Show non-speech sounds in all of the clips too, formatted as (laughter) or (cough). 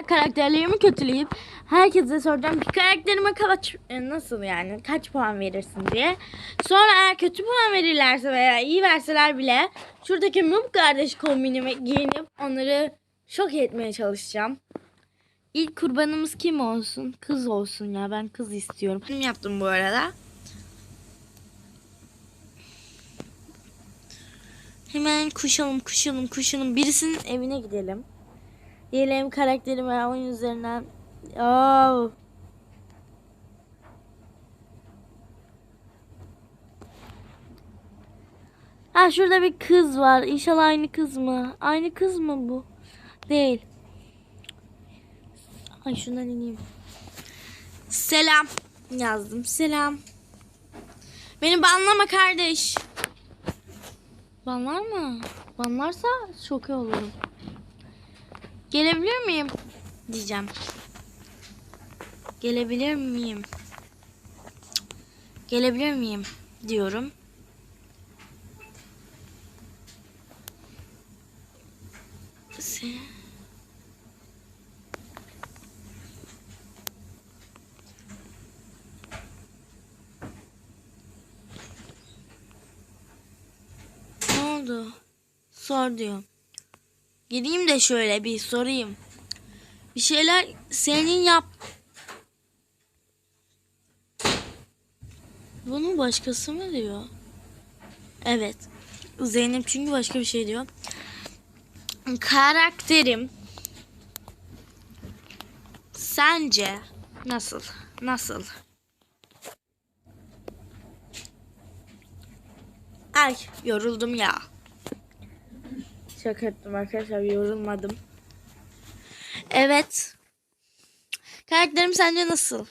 arkadaşlar karakterlerimi kötüleyip herkese soracağım ki karakterime kaç e, nasıl yani kaç puan verirsin diye. Sonra eğer kötü puan verirlerse veya iyi verseler bile şuradaki Noob kardeş kombinime giyinip onları şok etmeye çalışacağım. İlk kurbanımız kim olsun? Kız olsun ya ben kız istiyorum. Benim yaptım bu arada. Hemen kuşalım kuşalım kuşalım. Birisinin evine gidelim. Diyelim karakterime oyun üzerinden. Oh. Ha şurada bir kız var. İnşallah aynı kız mı? Aynı kız mı bu? Değil. Ay şundan ineyim. Selam yazdım. Selam. Beni banlama kardeş. Banlar mı? Banlarsa çok iyi olurum. Gelebilir miyim? Diyeceğim. Gelebilir miyim? Gelebilir miyim? Diyorum. Ne oldu? Sor diyor. Gideyim de şöyle bir sorayım. Bir şeyler senin yap. Bunu başkası mı diyor? Evet. Zeynep çünkü başka bir şey diyor. Karakterim sence nasıl? Nasıl? Ay yoruldum ya. Şaka ettim arkadaşlar yorulmadım. Evet. Karakterim sence nasıl?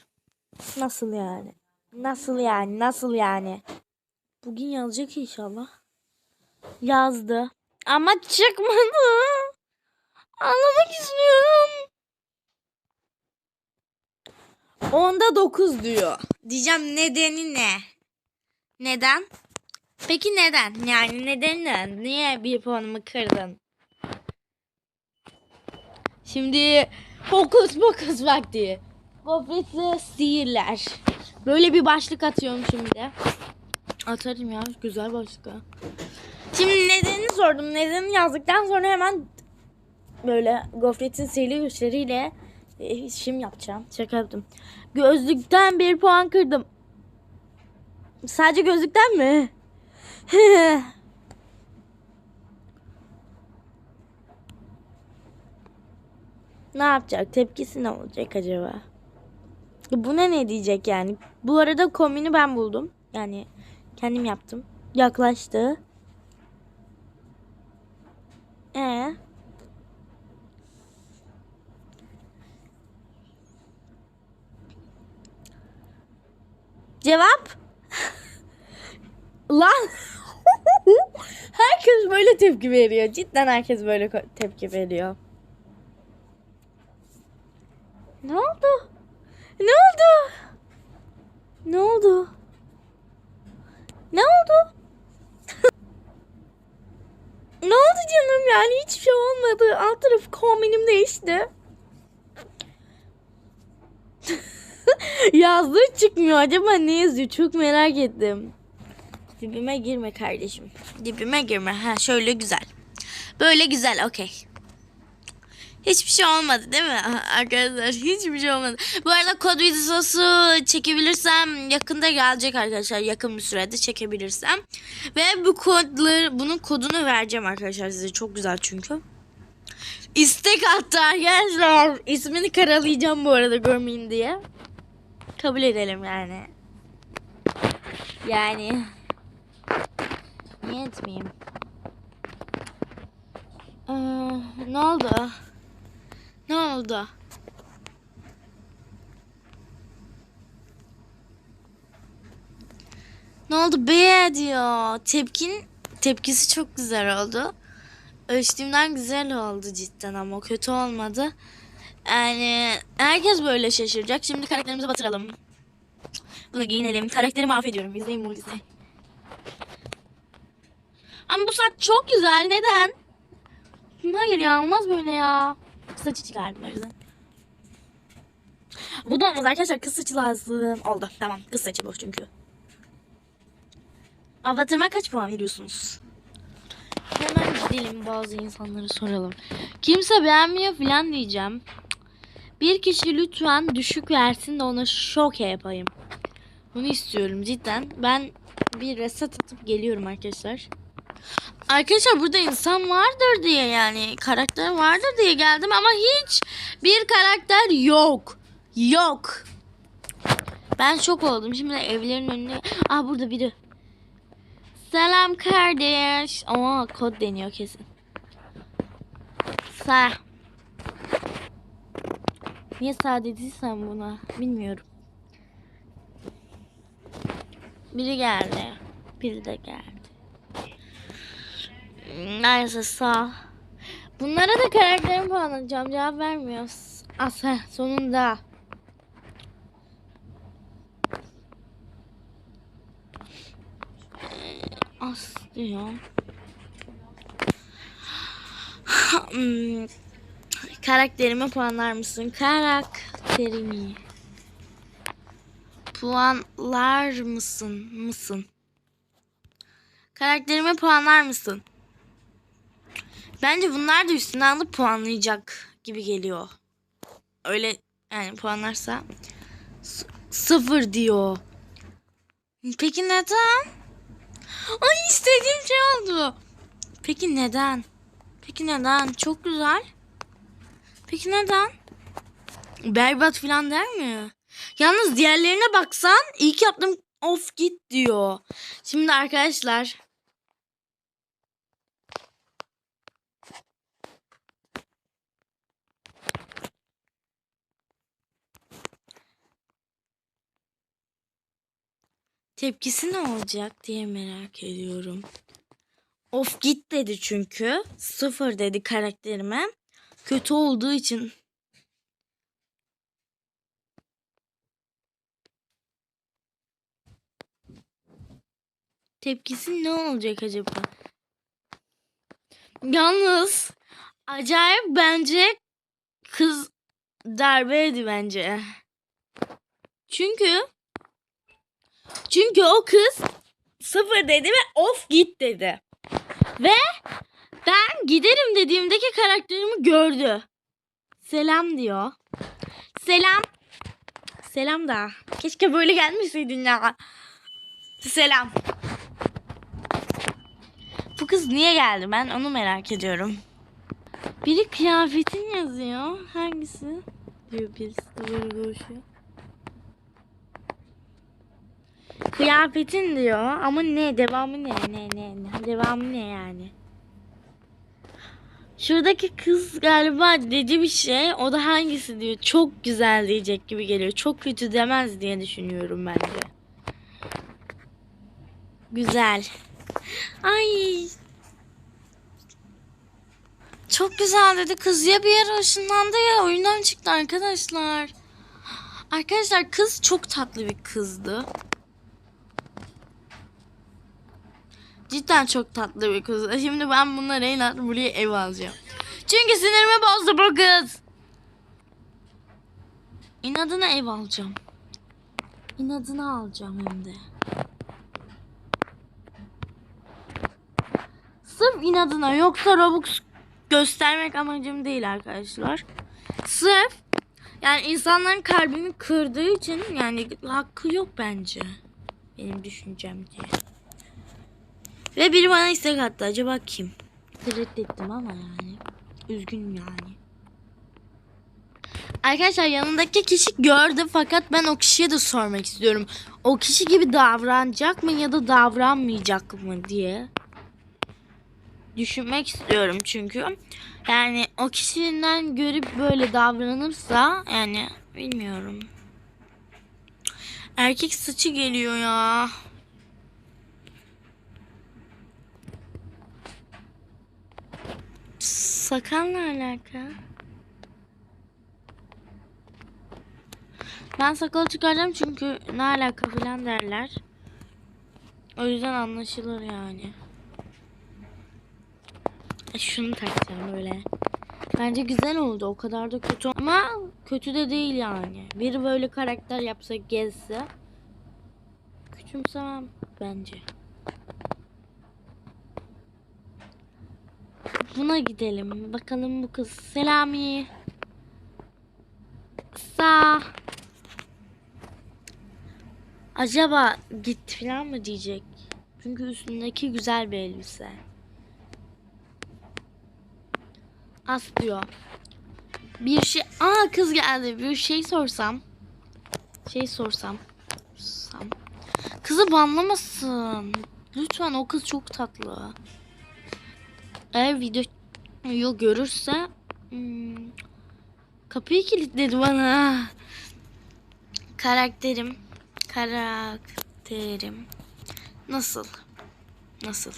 Nasıl yani? Nasıl yani? Nasıl yani? Bugün yazacak inşallah. Yazdı. Ama çıkmadı. Anlamak istiyorum. Onda 9 diyor. Diyeceğim nedeni ne? Neden? Peki neden? Yani neden ne? Niye bir puanımı kırdın? Şimdi fokus fokus vakti. Gofretli sihirler. Böyle bir başlık atıyorum şimdi. Atarım ya güzel başlık. Şimdi nedenini sordum. Nedenini yazdıktan sonra hemen böyle gofretin sihirli güçleriyle e, işim yapacağım. Şaka yaptım. Gözlükten bir puan kırdım. Sadece gözlükten mi? (laughs) ne yapacak? Tepkisi ne olacak acaba? Buna ne diyecek yani? Bu arada kombini ben buldum. Yani kendim yaptım. Yaklaştı. Ee? Cevap? (laughs) Lan herkes böyle tepki veriyor. Cidden herkes böyle tepki veriyor. Ne oldu? Ne oldu? Ne oldu? Ne oldu? (laughs) ne oldu canım yani hiçbir şey olmadı. Alt tarafı kombinim değişti. (laughs) Yazdığı çıkmıyor. Acaba ne yazıyor? Çok merak ettim. Dibime girme kardeşim. Dibime girme. Ha şöyle güzel. Böyle güzel. Okey. Hiçbir şey olmadı değil mi arkadaşlar? Hiçbir şey olmadı. Bu arada kod videosu çekebilirsem yakında gelecek arkadaşlar. Yakın bir sürede çekebilirsem. Ve bu kodları bunun kodunu vereceğim arkadaşlar size. Çok güzel çünkü. İstek attı arkadaşlar. İsmini karalayacağım bu arada görmeyin diye. Kabul edelim yani. Yani. Niye etmeyeyim? Ee, ne oldu? Ne oldu? Ne oldu be diyor. Tepkin tepkisi çok güzel oldu. Ölçtüğümden güzel oldu cidden ama kötü olmadı. Yani herkes böyle şaşıracak. Şimdi karakterimizi batıralım. Bunu giyinelim. Karakteri mahvediyorum. İzleyin bunu izleyin. Ama bu saç çok güzel. Neden? Hayır ya olmaz böyle ya. Saçı çıkardım o yüzden. Bu da olmaz arkadaşlar. Kız saçı lazım. Oldu. Tamam. Kız saçı çünkü. Avatarıma kaç puan veriyorsunuz? Hemen gidelim bazı insanlara soralım. Kimse beğenmiyor falan diyeceğim. Bir kişi lütfen düşük versin de ona şoke yapayım. Bunu istiyorum cidden. Ben bir reset atıp geliyorum arkadaşlar. Arkadaşlar burada insan vardır diye yani karakter vardır diye geldim ama hiç bir karakter yok. Yok. Ben şok oldum. Şimdi evlerin önüne... Aa burada biri. Selam kardeş. Ama kod deniyor kesin. Sa. Niye sağ dediysen buna bilmiyorum. Biri geldi. Biri de geldi. Neyse sağ. Bunlara da karakterimi puanlayacağım. Cevap vermiyoruz. Asa sonunda. As diyor. Hmm, Karakterime puanlar mısın? Karakterimi. Puanlar mısın? Mısın? Karakterime puanlar mısın? Bence bunlar da üstüne alıp puanlayacak gibi geliyor. Öyle yani puanlarsa sıfır diyor. Peki neden? Ay istediğim şey oldu. Peki neden? Peki neden? Çok güzel. Peki neden? Berbat falan der mi? Yalnız diğerlerine baksan ilk yaptım of git diyor. Şimdi arkadaşlar tepkisi ne olacak diye merak ediyorum. Of git dedi çünkü. Sıfır dedi karakterime. Kötü olduğu için. Tepkisi ne olacak acaba? Yalnız acayip bence kız darbeydi bence. Çünkü çünkü o kız sıfır dedi ve of git dedi. Ve ben giderim dediğimdeki karakterimi gördü. Selam diyor. Selam. Selam da. Keşke böyle gelmeseydin ya. Selam. Bu kız niye geldi? Ben onu merak ediyorum. Biri kıyafetin yazıyor. Hangisi? Diyor birisi de böyle Kıyafetin diyor ama ne devamı ne ne ne ne devamı ne yani. Şuradaki kız galiba dedi bir şey o da hangisi diyor çok güzel diyecek gibi geliyor çok kötü demez diye düşünüyorum bence. Güzel. Ay. Çok güzel dedi kız ya bir yere ışınlandı ya oyundan çıktı arkadaşlar. Arkadaşlar kız çok tatlı bir kızdı. Cidden çok tatlı bir kız. Şimdi ben bunları el buraya ev alacağım. Çünkü sinirimi bozdu bu kız. İnadına ev alacağım. İnadına alacağım hem de. Sırf inadına yoksa Robux göstermek amacım değil arkadaşlar. Sırf yani insanların kalbini kırdığı için yani hakkı yok bence. Benim düşüncem diye. Ve biri bana istek attı. Acaba kim? Reddettim ama yani. Üzgünüm yani. Arkadaşlar yanındaki kişi gördü fakat ben o kişiye de sormak istiyorum. O kişi gibi davranacak mı ya da davranmayacak mı diye. Düşünmek istiyorum çünkü. Yani o kişiden görüp böyle davranırsa yani bilmiyorum. Erkek saçı geliyor ya. Sakalla alaka. Ben sakalı çıkaracağım çünkü ne alaka filan derler. O yüzden anlaşılır yani. E, Şunu takacağım böyle. Bence güzel oldu. O kadar da kötü ama kötü de değil yani. Biri böyle karakter yapsa gezse küçümsemem bence. Buna gidelim. Bakalım bu kız. Selami. Sağ. Acaba git falan mı diyecek? Çünkü üstündeki güzel bir elbise. As diyor. Bir şey... Aa kız geldi. Bir şey sorsam. Şey sorsam. sorsam. Kızı banlamasın. Lütfen o kız çok tatlı. Eğer video görürse hmm, kapıyı kilitledi bana. Karakterim karakterim nasıl? Nasıl?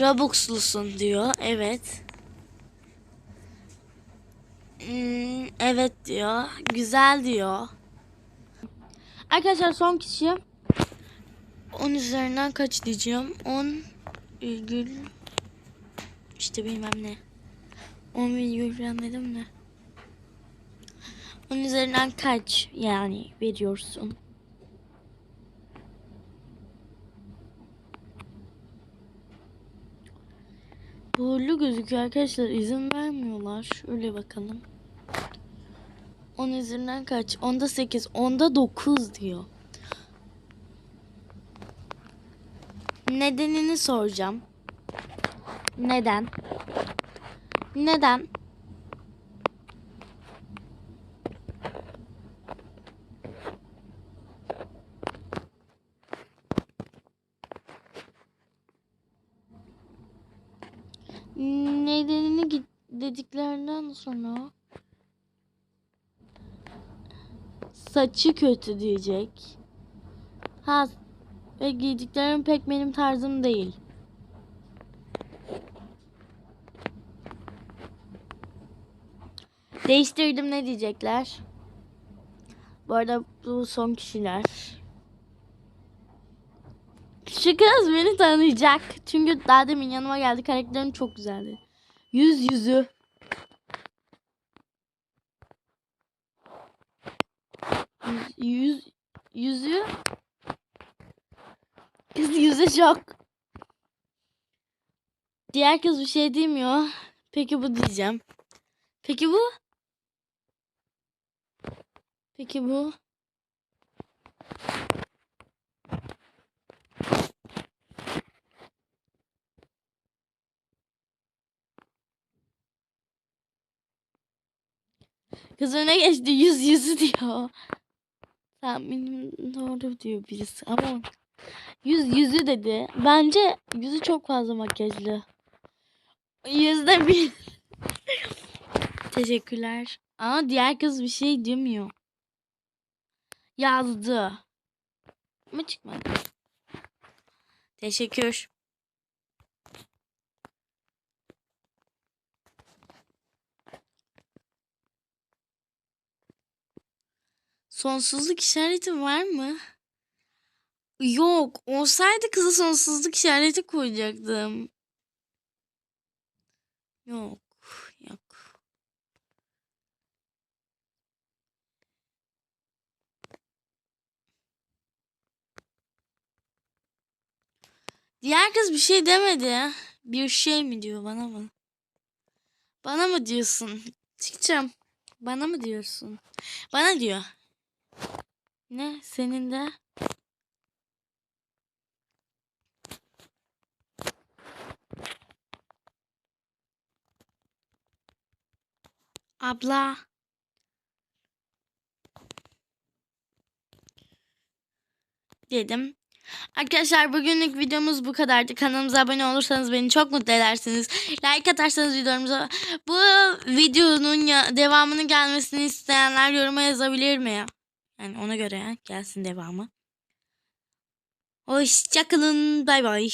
Robux'lusun diyor. Evet. Hmm, evet diyor. Güzel diyor. Arkadaşlar son kişi 10 üzerinden kaç diyeceğim? 10 virgül işte bilmem ne. 10 virgül falan dedim de. 10 üzerinden kaç yani veriyorsun? Buğurlu gözüküyor arkadaşlar. izin vermiyorlar. Şöyle bakalım. 10 üzerinden kaç? 10'da 8. 10'da 9 diyor. Nedenini soracağım. Neden? Neden? Nedenini dediklerinden sonra saçı kötü diyecek. Ha ve giydiklerim pek benim tarzım değil. Değiştirdim ne diyecekler? Bu arada bu son kişiler. Şu kız beni tanıyacak. Çünkü daha demin yanıma geldi. Karakterin çok güzeldi. Yüz yüzü. Yüz, yüzü. Kız yüzü çok. Diğer kız bir şey demiyor. Peki bu diyeceğim. Peki bu? Peki bu? Kız öne geçti yüz yüzü diyor. Tahminim doğru diyor birisi ama yüz yüzü dedi. Bence yüzü çok fazla makyajlı. Yüzde bir. (laughs) Teşekkürler. Ama diğer kız bir şey demiyor. Yazdı. Ama çıkmadı. Teşekkür. Sonsuzluk işareti var mı? Yok. Olsaydı kıza sonsuzluk işareti koyacaktım. Yok. Yok. Diğer kız bir şey demedi. Bir şey mi diyor bana mı? Bana mı diyorsun? Çıkacağım. Bana mı diyorsun? Bana diyor. Ne? Senin de? Abla. Dedim. Arkadaşlar bugünlük videomuz bu kadardı. Kanalımıza abone olursanız beni çok mutlu edersiniz. Like atarsanız videomuza bu videonun devamını gelmesini isteyenler yoruma yazabilir mi? Yani ona göre gelsin devamı. Hoşçakalın. Bay bay.